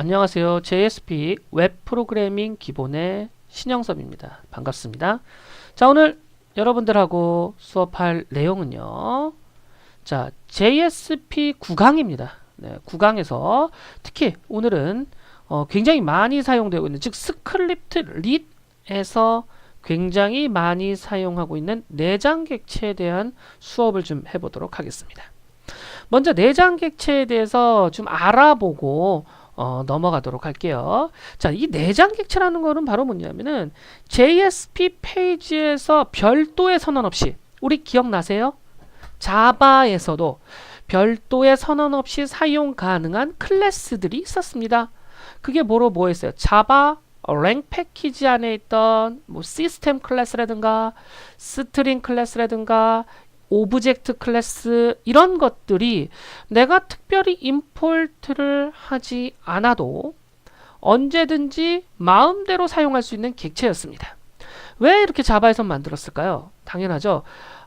안녕하세요. JSP 웹 프로그래밍 기본의 신영섭입니다. 반갑습니다. 자, 오늘 여러분들하고 수업할 내용은요. 자, JSP 9강입니다. 네, 9강에서 특히 오늘은 어, 굉장히 많이 사용되고 있는 즉 스크립트 릿에서 굉장히 많이 사용하고 있는 내장 객체에 대한 수업을 좀 해보도록 하겠습니다. 먼저 내장 객체에 대해서 좀 알아보고 어, 넘어가도록 할게요. 자, 이 내장 객체라는 거는 바로 뭐냐면은 JSP 페이지에서 별도의 선언 없이 우리 기억나세요? 자바에서도 별도의 선언 없이 사용 가능한 클래스들이 있었습니다. 그게 뭐로 뭐였어요? 자바 랭 패키지 안에 있던 뭐 시스템 클래스라든가 스트링 클래스라든가 오브젝트 클래스 이런 것들이 내가 특별히 임포트를 하지 않아도 언제든지 마음대로 사용할 수 있는 객체였습니다. 왜 이렇게 자바에서 만들었을까요? 당연하죠.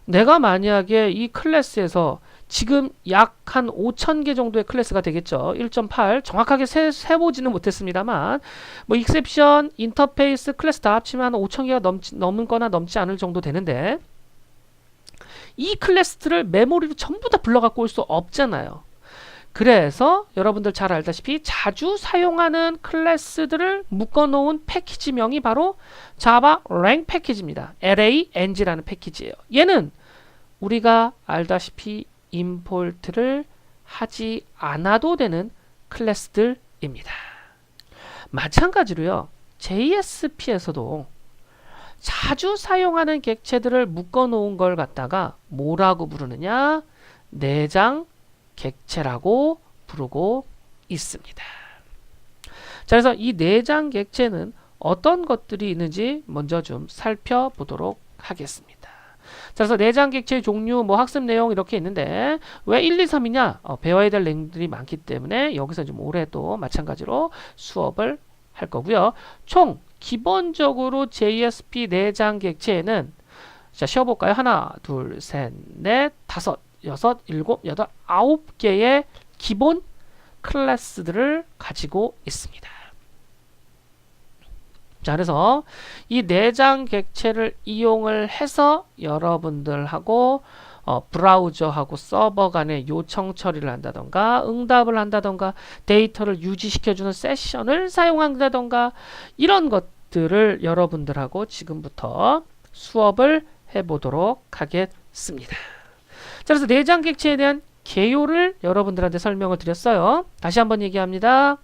내가 만약에 이 클래스에서 지금 약 한 5,000개 정도의 클래스가 되겠죠. 1.8 정확하게 세, 세보지는 못했습니다만 뭐 익셉션, 인터페이스, 클래스 다 합치면 한 5,000개가 넘지, 넘은 거나 넘지 않을 정도 되는데 이 클래스들을 메모리로 전부 다 불러 갖고 올 수 없잖아요. 그래서 여러분들 잘 알다시피 자주 사용하는 클래스들을 묶어놓은 패키지명이 바로 Java Lang 패키지입니다. LANG라는 패키지예요. 얘는 우리가 알다시피 임포트를 하지 않아도 되는 클래스들입니다. 마찬가지로요. JSP에서도 자주 사용하는 객체들을 묶어 놓은 걸 갖다가 뭐라고 부르느냐? 내장 객체라고 부르고 있습니다. 자, 그래서 이 내장 객체는 어떤 것들이 있는지 먼저 좀 살펴보도록 하겠습니다. 자, 그래서 내장 객체의 종류, 뭐 학습 내용 이렇게 있는데 왜 1, 2, 3이냐? 어, 배워야 될 내용들이 많기 때문에 여기서 좀 올해 또 마찬가지로 수업을 할 거고요. 총 기본적으로 JSP 내장 객체에는 자 쉬어볼까요? 하나, 둘, 셋, 넷, 다섯, 여섯, 일곱, 여덟, 아홉 개의 기본 클래스들을 가지고 있습니다. 자, 그래서 이 내장 객체를 이용을 해서 여러분들하고 어, 브라우저하고 서버 간의 요청 처리를 한다던가 응답을 한다던가 데이터를 유지시켜주는 세션을 사용한다던가 이런 것 들을 여러분들하고 지금부터 수업을 해보도록 하겠습니다. 자, 그래서 내장 객체에 대한 개요를 여러분들한테 설명을 드렸어요. 다시 한번 얘기합니다.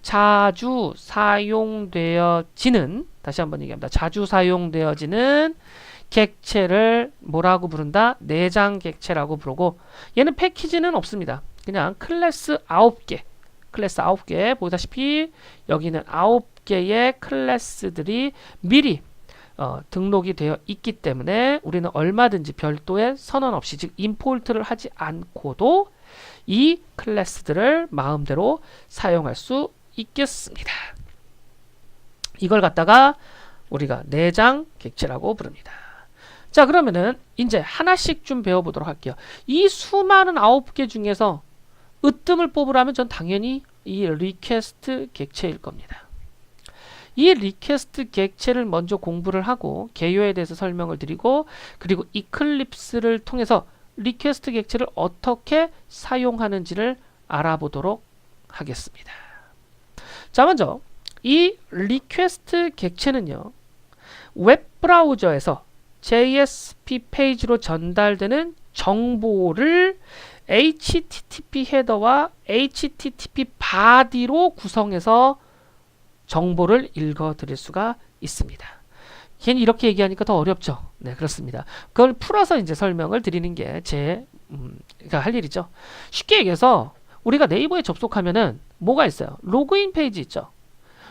자주 사용되어지는 다시 한번 얘기합니다. 자주 사용되어지는 객체를 뭐라고 부른다? 내장 객체라고 부르고 얘는 패키지는 없습니다. 그냥 클래스 9개 클래스 9개 보다시피 여기는 9 개의 클래스들이 미리 어, 등록이 되어 있기 때문에 우리는 얼마든지 별도의 선언 없이 즉 임포트를 하지 않고도 이 클래스들을 마음대로 사용할 수 있겠습니다. 이걸 갖다가 우리가 내장 객체라고 부릅니다. 자 그러면은 이제 하나씩 좀 배워보도록 할게요. 이 수많은 아홉 개 중에서 으뜸을 뽑으라면 전 당연히 이 리퀘스트 객체일 겁니다. 이 리퀘스트 객체를 먼저 공부를 하고 개요에 대해서 설명을 드리고 그리고 이클립스를 통해서 리퀘스트 객체를 어떻게 사용하는지를 알아보도록 하겠습니다. 자 먼저 이 리퀘스트 객체는요 웹 브라우저에서 JSP 페이지로 전달되는 정보를 HTTP 헤더와 HTTP 바디로 구성해서 정보를 읽어 드릴 수가 있습니다. 괜히 이렇게 얘기하니까 더 어렵죠. 네, 그렇습니다. 그걸 풀어서 이제 설명을 드리는 게제 음, 할 일이죠. 쉽게 얘기해서 우리가 네이버에 접속하면은 뭐가 있어요? 로그인 페이지 있죠.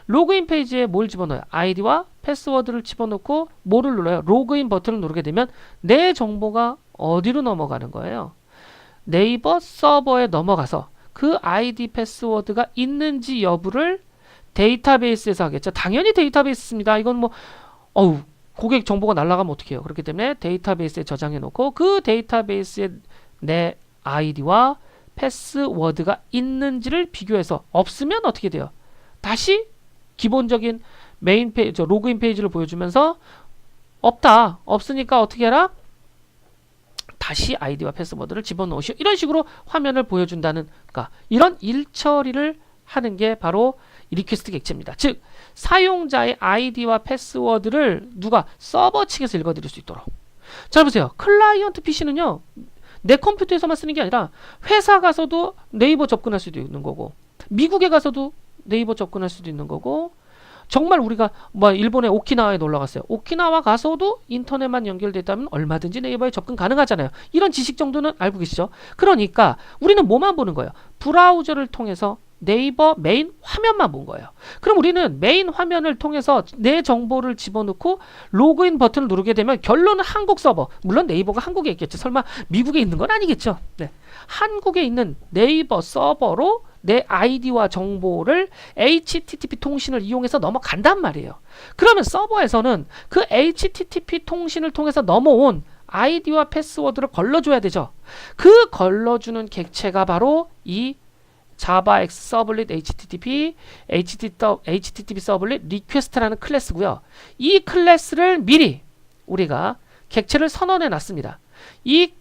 로그인 페이지에 뭘 집어넣어요? 아이디와 패스워드를 집어넣고 뭐를 눌러요? 로그인 버튼을 누르게 되면 내 정보가 어디로 넘어가는 거예요? 네이버 서버에 넘어가서 그 아이디 패스워드가 있는지 여부를 데이터베이스에서 하겠죠. 당연히 데이터베이스입니다. 이건 뭐 어우 고객 정보가 날아가면 어떻게 해요? 그렇기 때문에 데이터베이스에 저장해 놓고 그 데이터베이스에 내 아이디와 패스워드가 있는지를 비교해서 없으면 어떻게 돼요? 다시 기본적인 메인 페이지, 저 로그인 페이지를 보여주면서 없다. 없으니까 어떻게 해라? 다시 아이디와 패스워드를 집어넣으시오. 이런 식으로 화면을 보여준다는, 그러니까 이런 일처리를 하는 게 바로 이 리퀘스트 객체입니다. 즉, 사용자의 아이디와 패스워드를 누가 서버 측에서 읽어드릴 수 있도록. 자, 보세요. 클라이언트 PC는요, 내 컴퓨터에서만 쓰는 게 아니라 회사 가서도 네이버 접근할 수도 있는 거고, 미국에 가서도 네이버 접근할 수도 있는 거고, 정말 우리가 뭐 일본의 오키나와에 놀러 갔어요. 오키나와 가서도 인터넷만 연결됐다면 얼마든지 네이버에 접근 가능하잖아요. 이런 지식 정도는 알고 계시죠? 그러니까 우리는 뭐만 보는 거예요? 브라우저를 통해서 네이버 메인 화면만 본 거예요. 그럼 우리는 메인 화면을 통해서 내 정보를 집어넣고 로그인 버튼을 누르게 되면 결론은 한국 서버. 물론 네이버가 한국에 있겠죠. 설마 미국에 있는 건 아니겠죠. 네. 한국에 있는 네이버 서버로 내 아이디와 정보를 HTTP 통신을 이용해서 넘어간단 말이에요. 그러면 서버에서는 그 HTTP 통신을 통해서 넘어온 아이디와 패스워드를 걸러줘야 되죠. 그 걸러주는 객체가 바로 이 JavaX 서블릿 HTTP, HTTP 서블릿 리퀘스트라는 클래스고요. 이 클래스를 미리 우리가 객체를 선언해 놨습니다. 이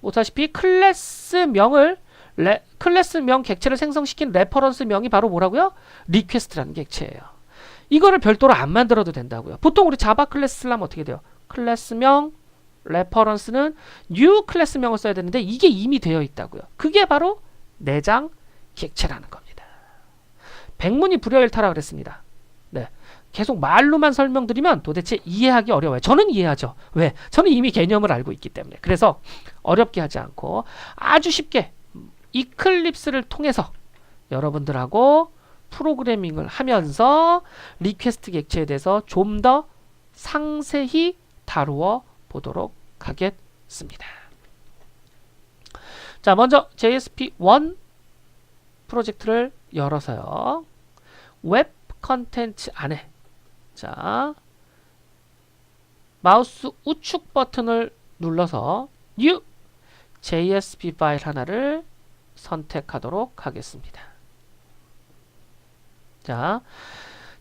보다시피 클래스명을 레, 클래스명 객체를 생성시킨 레퍼런스 명이 바로 뭐라고요? 리퀘스트라는 객체예요. 이거를 별도로 안 만들어도 된다고요. 보통 우리 자바 클래스 쓰려면 어떻게 돼요? 클래스명 레퍼런스는 new 클래스명을 써야 되는데 이게 이미 되어 있다고요. 그게 바로 내장 객체라는 겁니다. 백문이 불여일타라 그랬습니다. 네. 계속 말로만 설명드리면 도대체 이해하기 어려워요. 저는 이해하죠. 왜? 저는 이미 개념을 알고 있기 때문에. 그래서 어렵게 하지 않고 아주 쉽게 이클립스를 통해서 여러분들하고 프로그래밍을 하면서 리퀘스트 객체에 대해서 좀 더 상세히 다루어 보도록 하겠습니다. 자, 먼저 JSP1 프로젝트를 열어서요. 웹 컨텐츠 안에 자 마우스 우측 버튼을 눌러서 New JSP 파일 하나를 선택하도록 하겠습니다. 자,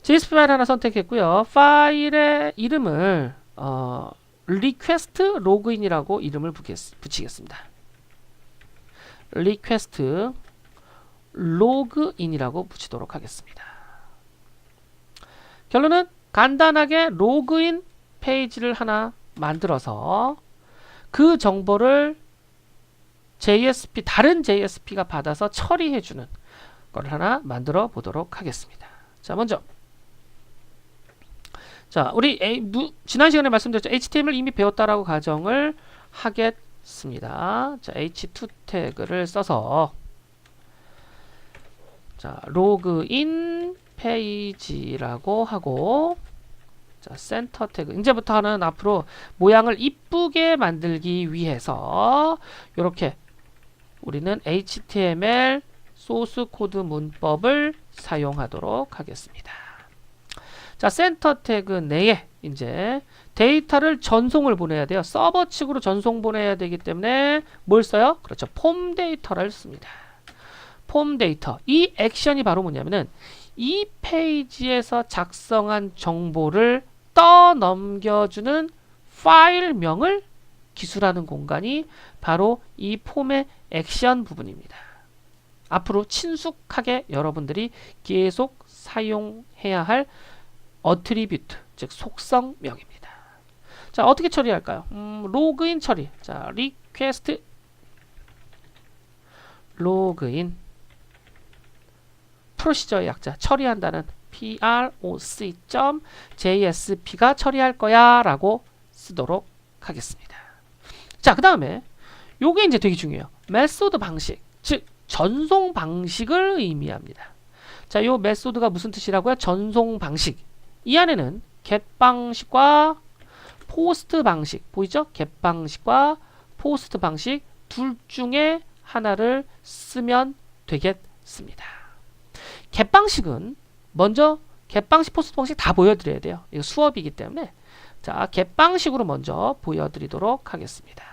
JSP 파일 하나 선택했고요. 파일의 이름을 어, request 로그인이라고 이름을 붙이겠습니다. request 로그인이라고 붙이도록 하겠습니다. 결론은 간단하게 로그인 페이지를 하나 만들어서 그 정보를 JSP 다른 JSP가 받아서 처리해 주는 걸 하나 만들어 보도록 하겠습니다. 자, 먼저 자, 우리 A, 무, 지난 시간에 말씀드렸죠. HTML 이미 배웠다라고 가정을 하겠습니다. 자, H2 태그를 써서 자, 로그인 페이지라고 하고 자, 센터 태그. 이제부터는 앞으로 모양을 이쁘게 만들기 위해서 이렇게 우리는 HTML 소스 코드 문법을 사용하도록 하겠습니다. 자, 센터 태그 내에 이제 데이터를 전송을 보내야 돼요. 서버 측으로 전송 보내야 되기 때문에 뭘 써요? 그렇죠. 폼 데이터를 씁니다. 폼 데이터. 이 액션이 바로 뭐냐면은 이 페이지에서 작성한 정보를 떠넘겨주는 파일명을 기술하는 공간이 바로 이 폼의 액션 부분입니다. 앞으로 친숙하게 여러분들이 계속 사용해야 할 어트리뷰트, 즉 속성명입니다. 자, 어떻게 처리할까요? 음, 로그인 처리. 자, 리퀘스트 로그인 프로시저의 약자 처리한다는 proc.jsp가 처리할 거야 라고 쓰도록 하겠습니다. 자, 그 다음에 요게 이제 되게 중요해요. 메소드 방식, 즉 전송 방식을 의미합니다. 자, 요 메소드가 무슨 뜻이라고요? 전송 방식. 이 안에는 get 방식과 포스트 방식 보이죠? get 방식과 포스트 방식 둘 중에 하나를 쓰면 되겠습니다. Get 방식은 먼저 get 방식, 포스트 방식 다 보여드려야 돼요. 이거 수업이기 때문에 자 get 방식으로 먼저 보여드리도록 하겠습니다.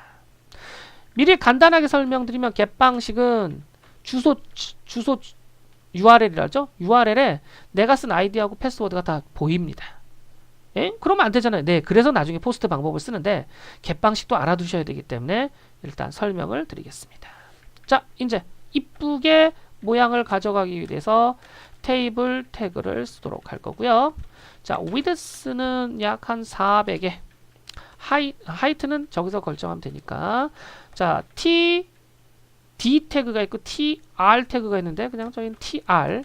미리 간단하게 설명드리면 get 방식은 주소 주소 URL이라죠? URL에 내가 쓴 아이디하고 패스워드가 다 보입니다. 예? 그러면 안 되잖아요. 네, 그래서 나중에 포스트 방법을 쓰는데 겟 방식도 알아두셔야 되기 때문에 일단 설명을 드리겠습니다. 자, 이제 이쁘게 모양을 가져가기 위해서 테이블 태그를 쓰도록 할 거고요. 자, width는 약 한 400에 하이, 하이트는 저기서 결정하면 되니까 자, t d 태그가 있고 tr 태그가 있는데 그냥 저희는 tr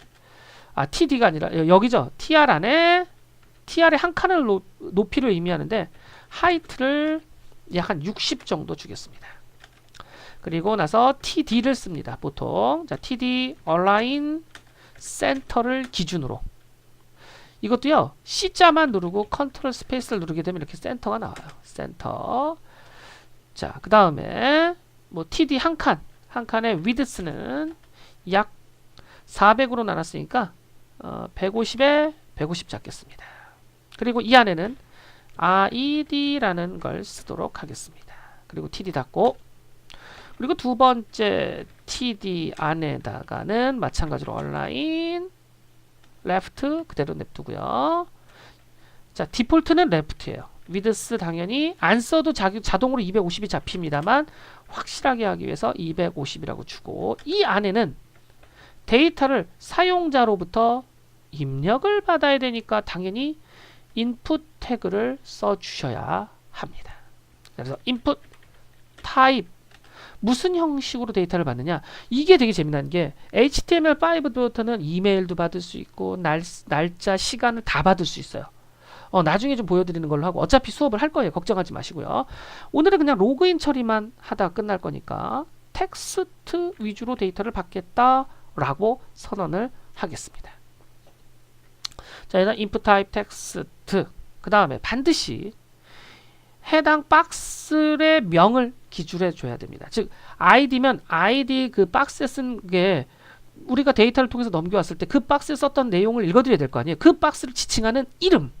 아 td가 아니라 여- 여기죠. tr 안에 tr의 한 칸을 노, 높이를 의미하는데 하이트를 약 한 60 정도 주겠습니다. 그리고 나서 td를 씁니다. 보통 자 td align 센터를 기준으로 이것도요 C자만 누르고 컨트롤 스페이스를 누르게 되면 이렇게 센터가 나와요. 센터. 자, 그 다음에 뭐 TD 한 칸, 한 칸의 width는 약 400으로 나눴으니까 어, 150에 150 잡겠습니다. 그리고 이 안에는 ID라는 걸 쓰도록 하겠습니다. 그리고 TD 닫고 그리고 두 번째 TD 안에다가는 마찬가지로 온라인 레프트 그대로 냅두고요. 자, 디폴트는 레프트예요. 위드스 당연히 안 써도 자기 자동으로 250이 잡힙니다만 확실하게 하기 위해서 250이라고 주고 이 안에는 데이터를 사용자로부터 입력을 받아야 되니까 당연히 인풋 태그를 써 주셔야 합니다. 그래서 인풋 타입 무슨 형식으로 데이터를 받느냐. 이게 되게 재미난 게 HTML5부터는 이메일도 받을 수 있고 날, 날짜 시간을 다 받을 수 있어요. 어, 나중에 좀 보여드리는 걸로 하고 어차피 수업을 할 거예요. 걱정하지 마시고요. 오늘은 그냥 로그인 처리만 하다 끝날 거니까 텍스트 위주로 데이터를 받겠다 라고 선언을 하겠습니다. 자 일단 input type 텍스트. 그 다음에 반드시 해당 박스의 명을 기술해 줘야 됩니다. 즉 아이디면 아이디 그 박스에 쓴 게 우리가 데이터를 통해서 넘겨왔을 때 그 박스에 썼던 내용을 읽어드려야 될 거 아니에요. 그 박스를 지칭하는 이름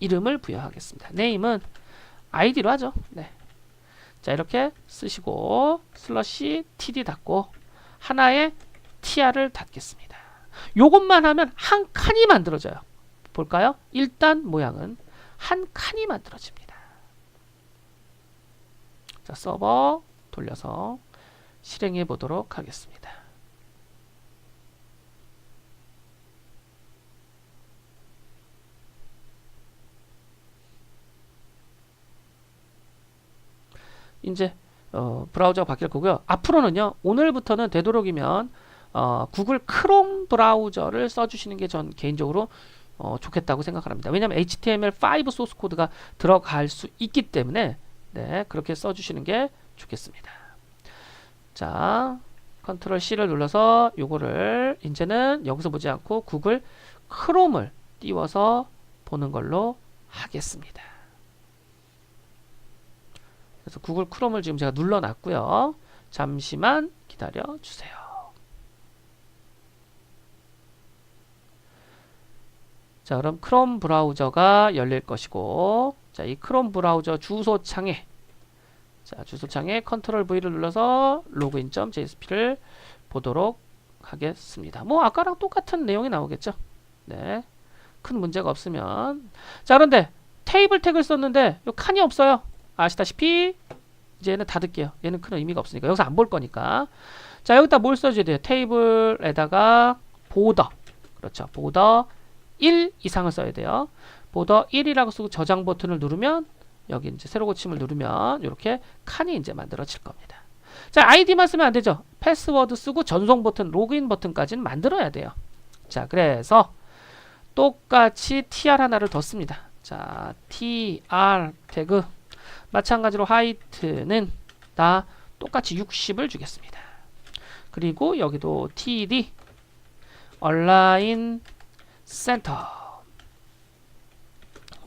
이름을 부여하겠습니다. 네임은 아이디로 하죠. 네. 자 이렇게 쓰시고 슬러시 td 닫고 하나의 tr을 닫겠습니다. 요것만 하면 한 칸이 만들어져요. 볼까요? 일단 모양은 한 칸이 만들어집니다. 자, 서버 돌려서 실행해 보도록 하겠습니다. 이제 어, 브라우저가 바뀔 거고요. 앞으로는요. 오늘부터는 되도록이면 어, 구글 크롬 브라우저를 써주시는 게 전 개인적으로 어, 좋겠다고 생각합니다. 왜냐하면 HTML5 소스 코드가 들어갈 수 있기 때문에 네, 그렇게 써주시는 게 좋겠습니다. 자, 컨트롤 C를 눌러서 요거를 이제는 여기서 보지 않고 구글 크롬을 띄워서 보는 걸로 하겠습니다. 그래서 구글 크롬을 지금 제가 눌러놨고요. 잠시만 기다려 주세요. 자, 그럼 크롬 브라우저가 열릴 것이고 자, 이 크롬 브라우저 주소 창에 자, 주소 창에 컨트롤 V를 눌러서 login.jsp를 보도록 하겠습니다. 뭐 아까랑 똑같은 내용이 나오겠죠. 네. 큰 문제가 없으면 자, 그런데 테이블 태그를 썼는데 요 칸이 없어요. 아시다시피 이제 얘는 닫을게요. 얘는 큰 의미가 없으니까 여기서 안 볼 거니까 자, 여기다 뭘 써줘야 돼요? 테이블에다가 보더 그렇죠. 보더 1 이상을 써야 돼요. 보더 1이라고 쓰고 저장 버튼을 누르면 여기 이제 새로 고침을 누르면 이렇게 칸이 이제 만들어질 겁니다. 자, 아이디만 쓰면 안 되죠. 패스워드 쓰고 전송 버튼, 로그인 버튼까지는 만들어야 돼요. 자, 그래서 똑같이 tr 하나를 더 씁니다. 자, tr 태그 마찬가지로 하이트는 다 똑같이 60을 주겠습니다. 그리고 여기도 td align 센터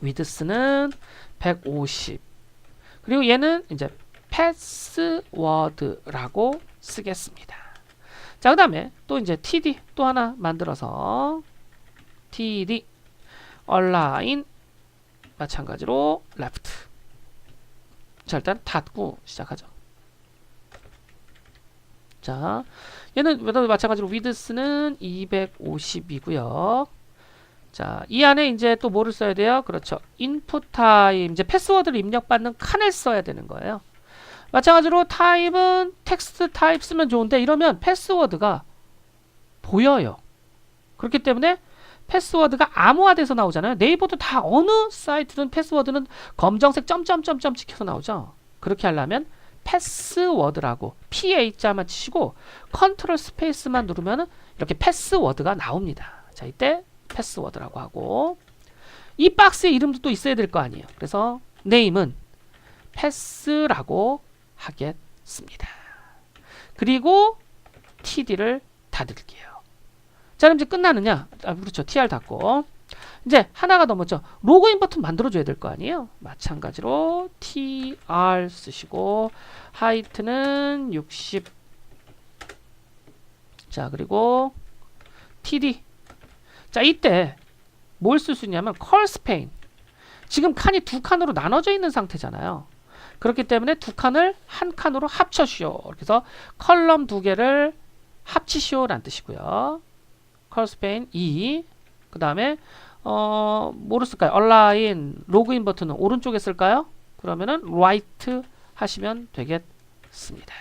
위드스는 150 그리고 얘는 이제 패스워드라고 쓰겠습니다. 자, 그 다음에 또 이제 td 또 하나 만들어서 td align 마찬가지로 left 자, 일단 닫고 시작하죠. 자, 얘는 마찬가지로 width는 250이고요. 자, 이 안에 이제 또 뭐를 써야 돼요? 그렇죠. input 타입, 이제 패스워드를 입력받는 칸을 써야 되는 거예요. 마찬가지로 타입은 텍스트 타입 쓰면 좋은데 이러면 패스워드가 보여요. 그렇기 때문에 패스워드가 암호화돼서 나오잖아요. 네이버도 다 어느 사이트든 패스워드는 검정색 점점점점 찍혀서 나오죠. 그렇게 하려면 패스워드라고 PH자만 치시고 컨트롤 스페이스만 누르면 이렇게 패스워드가 나옵니다. 자, 이때 패스워드라고 하고 이 박스의 이름도 또 있어야 될 거 아니에요. 그래서 네임은 패스라고 하겠습니다. 그리고 td를 닫을게요. 자, 그럼 이제 끝나느냐? 아, 그렇죠. tr 닫고 이제 하나가 넘었죠. 로그인 버튼 만들어줘야 될 거 아니에요. 마찬가지로 tr 쓰시고 하이트는 60. 자 그리고 td. 자 이때 뭘 쓸 수 있냐면 컬 스페인. 지금 칸이 두 칸으로 나눠져 있는 상태잖아요. 그렇기 때문에 두 칸을 한 칸으로 합쳐시오. 그래서 컬럼 두 개를 합치시오라는 뜻이고요. 컬 스페인 2. 그 다음에 어, 뭐를 쓸까요? 얼라인 로그인 버튼은 오른쪽에 쓸까요? 그러면은 right 하시면 되겠습니다.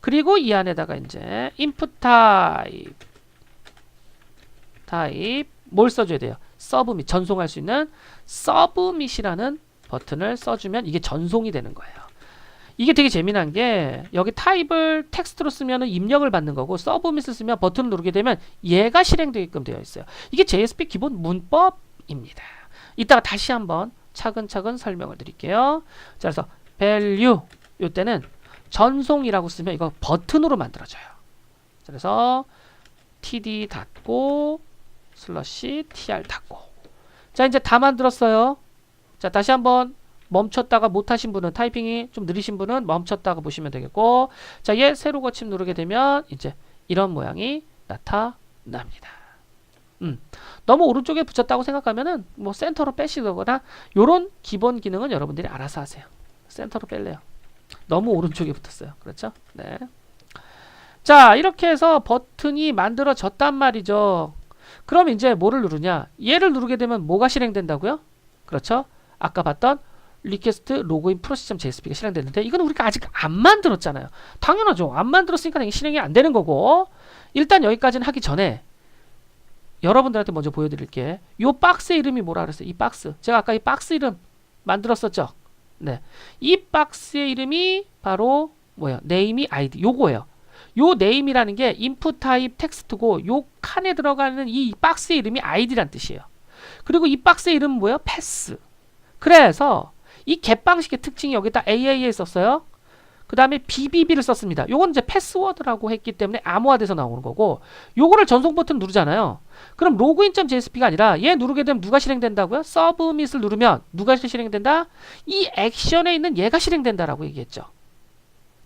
그리고 이 안에다가 이제 input type type 뭘 써줘야 돼요? 서브밋 전송할 수 있는 서브밋이라는 버튼을 써주면 이게 전송이 되는 거예요. 이게 되게 재미난 게 여기 타입을 텍스트로 쓰면 입력을 받는 거고 서브밋을 쓰면 버튼을 누르게 되면 얘가 실행되게끔 되어 있어요. 이게 JSP 기본 문법입니다. 이따가 다시 한번 차근차근 설명을 드릴게요. 자, 그래서 value 이때는 전송이라고 쓰면 이거 버튼으로 만들어져요. 자, 그래서 td 닫고 슬러시 tr 닫고 자 이제 다 만들었어요. 자 다시 한번 멈췄다가 못하신 분은 타이핑이 좀 느리신 분은 멈췄다가 보시면 되겠고 자얘 세로 거침 누르게 되면 이제 이런 모양이 나타납니다. 음, 너무 오른쪽에 붙였다고 생각하면은 뭐 센터로 빼시거나 요런 기본 기능은 여러분들이 알아서 하세요. 센터로 뺄래요. 너무 오른쪽에 붙었어요. 그렇죠? 네. 자 이렇게 해서 버튼이 만들어졌단 말이죠. 그럼 이제 뭐를 누르냐? 얘를 누르게 되면 뭐가 실행된다고요? 그렇죠? 아까 봤던 리퀘스트 로그인 프로시점 JSP가 실행됐는데 이건 우리가 아직 안 만들었잖아요. 당연하죠. 안 만들었으니까 당연히 실행이 안 되는 거고 일단 여기까지는 하기 전에 여러분들한테 먼저 보여드릴게. 요 박스 이름이 뭐라 그랬어요? 이 박스. 제가 아까 이 박스 이름 만들었었죠? 네. 이 박스의 이름이 바로 뭐예요? 네임이 아이디. 요거예요. 요 네임이라는 게 인풋 타입 텍스트고 요 칸에 들어가는 이 박스의 이름이 아이디란 뜻이에요. 그리고 이 박스의 이름은 뭐예요? 패스. 그래서 이겟 방식의 특징이 여기다 AA에 썼어요. 그 다음에 BBB를 썼습니다. 요건 이제 패스워드라고 했기 때문에 암호화돼서 나오는 거고 요거를 전송 버튼 누르잖아요. 그럼 로그인.jsp가 아니라 얘 누르게 되면 누가 실행된다고요? 서브밋을 누르면 누가 실행된다? 이 액션에 있는 얘가 실행된다라고 얘기했죠.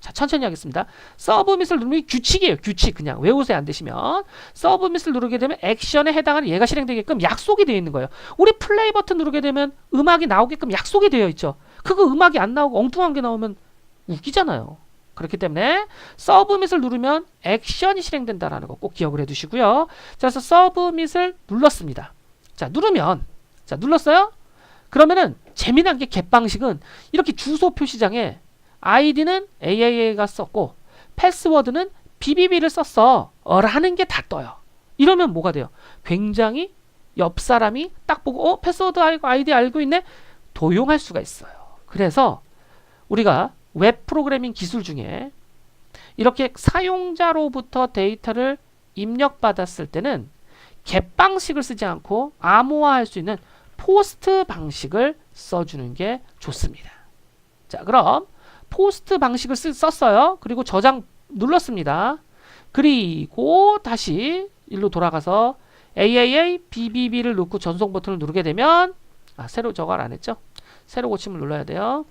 자, 천천히 하겠습니다. 서브밋을 누르면 규칙이에요. 규칙. 그냥 외우세요. 안 되시면. 서브밋을 누르게 되면 액션에 해당하는 얘가 실행되게끔 약속이 되어 있는 거예요. 우리 플레이 버튼 누르게 되면 음악이 나오게끔 약속이 되어 있죠. 그거 음악이 안 나오고 엉뚱한 게 나오면 웃기잖아요. 그렇기 때문에 서브밋을 누르면 액션이 실행된다라는 거 꼭 기억을 해두시고요. 자, 그래서 서브밋을 눌렀습니다. 자, 누르면 자 눌렀어요? 그러면은 재미난 게겟 방식은 이렇게 주소 표시장에 아이디는 AAA가 썼고 패스워드는 BBB를 썼어 어, 라는 게 다 떠요. 이러면 뭐가 돼요? 굉장히 옆 사람이 딱 보고 어 패스워드 아이디 알고 있네 도용할 수가 있어요. 그래서 우리가 웹 프로그래밍 기술 중에 이렇게 사용자로부터 데이터를 입력받았을 때는 겟 방식을 쓰지 않고 암호화할 수 있는 포스트 방식을 써주는 게 좋습니다. 자, 그럼 포스트 방식을 쓰, 썼어요. 그리고 저장 눌렀습니다. 그리고 다시 일로 돌아가서 AAA BBB를 넣고 전송 버튼을 누르게 되면 아, 새로 저걸 안 했죠? 새로 고침을 눌러야 돼요.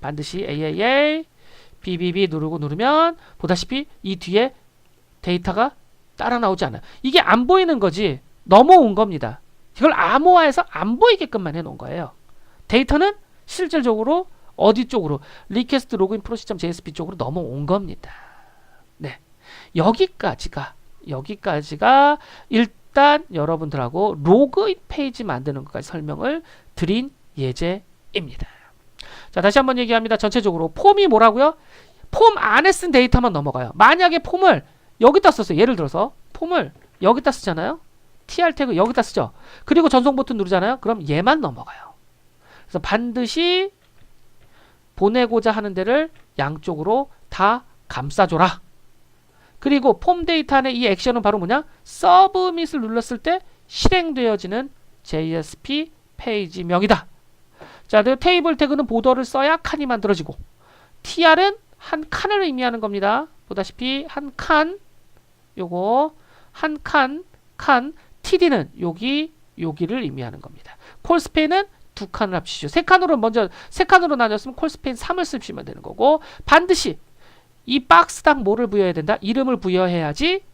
반드시 AAA BBB 누르고 누르면 보다시피 이 뒤에 데이터가 따라 나오지 않아요. 이게 안 보이는 거지 넘어온 겁니다. 이걸 암호화해서 안 보이게끔만 해놓은 거예요. 데이터는 실질적으로 어디 쪽으로 리퀘스트 로그인 프로 시점 JSP 쪽으로 넘어온 겁니다. 여기까지가 여기까지가 일단 여러분들하고 로그인 페이지 만드는 것까지 설명을 드린 예제입니다. 자, 다시 한번 얘기합니다. 전체적으로 폼이 뭐라고요? 폼 안에 쓴 데이터만 넘어가요. 만약에 폼을 여기다 썼어요. 예를 들어서 폼을 여기다 쓰잖아요. tr 태그 여기다 쓰죠. 그리고 전송 버튼 누르잖아요. 그럼 얘만 넘어가요. 그래서 반드시 보내고자 하는 데를 양쪽으로 다 감싸줘라. 그리고 폼 데이터 안에 이 액션은 바로 뭐냐? 서브밋을 눌렀을 때 실행되어지는 JSP 페이지명이다. 자, 그리고 테이블 태그는 보더를 써야 칸이 만들어지고 tr은 한 칸을 의미하는 겁니다. 보다시피 한 칸, 요거 한 칸, 칸, td는 여기 여기를 의미하는 겁니다. 콜스페인은 두 칸을 합치죠. 세 칸으로 먼저 세 칸으로 나눴으면 콜스페인 3을 쓰시면 되는 거고 반드시 이 박스당 뭐를 부여해야 된다? 이름을 부여해야지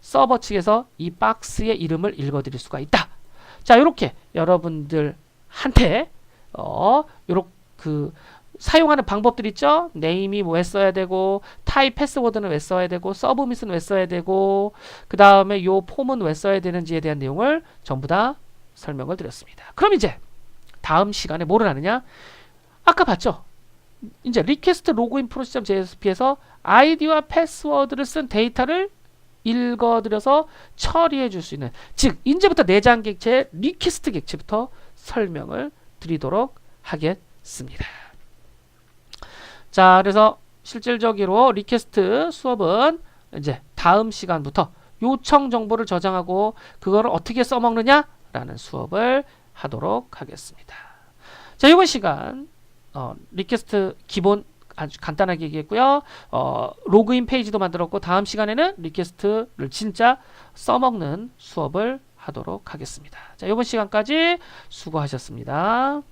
서버 측에서 이 박스의 이름을 읽어드릴 수가 있다. 자, 이렇게 여러분들한테 어, 요렇게 그 사용하는 방법들 있죠? 네임이 뭐왜 써야 되고, 타입 패스워드는 왜 써야 되고, 서브밋은 왜 써야 되고, 그 다음에 요 폼은 왜 써야 되는지에 대한 내용을 전부 다 설명을 드렸습니다. 그럼 이제 다음 시간에 뭐를 하느냐? 아까 봤죠? 이제 리퀘스트 로그인 프로시점.jsp에서 아이디와 패스워드를 쓴 데이터를 읽어드려서 처리해 줄 수 있는 즉 이제부터 내장 객체 리퀘스트 객체부터 설명을 드리도록 하겠습니다. 자, 그래서 실질적으로 리퀘스트 수업은 이제 다음 시간부터 요청 정보를 저장하고 그거를 어떻게 써먹느냐 라는 수업을 하도록 하겠습니다. 자, 이번 시간 어, 리퀘스트 기본 아주 간단하게 얘기했고요. 어, 로그인 페이지도 만들었고 다음 시간에는 리퀘스트를 진짜 써먹는 수업을 하도록 하겠습니다. 자, 이번 시간까지 수고하셨습니다.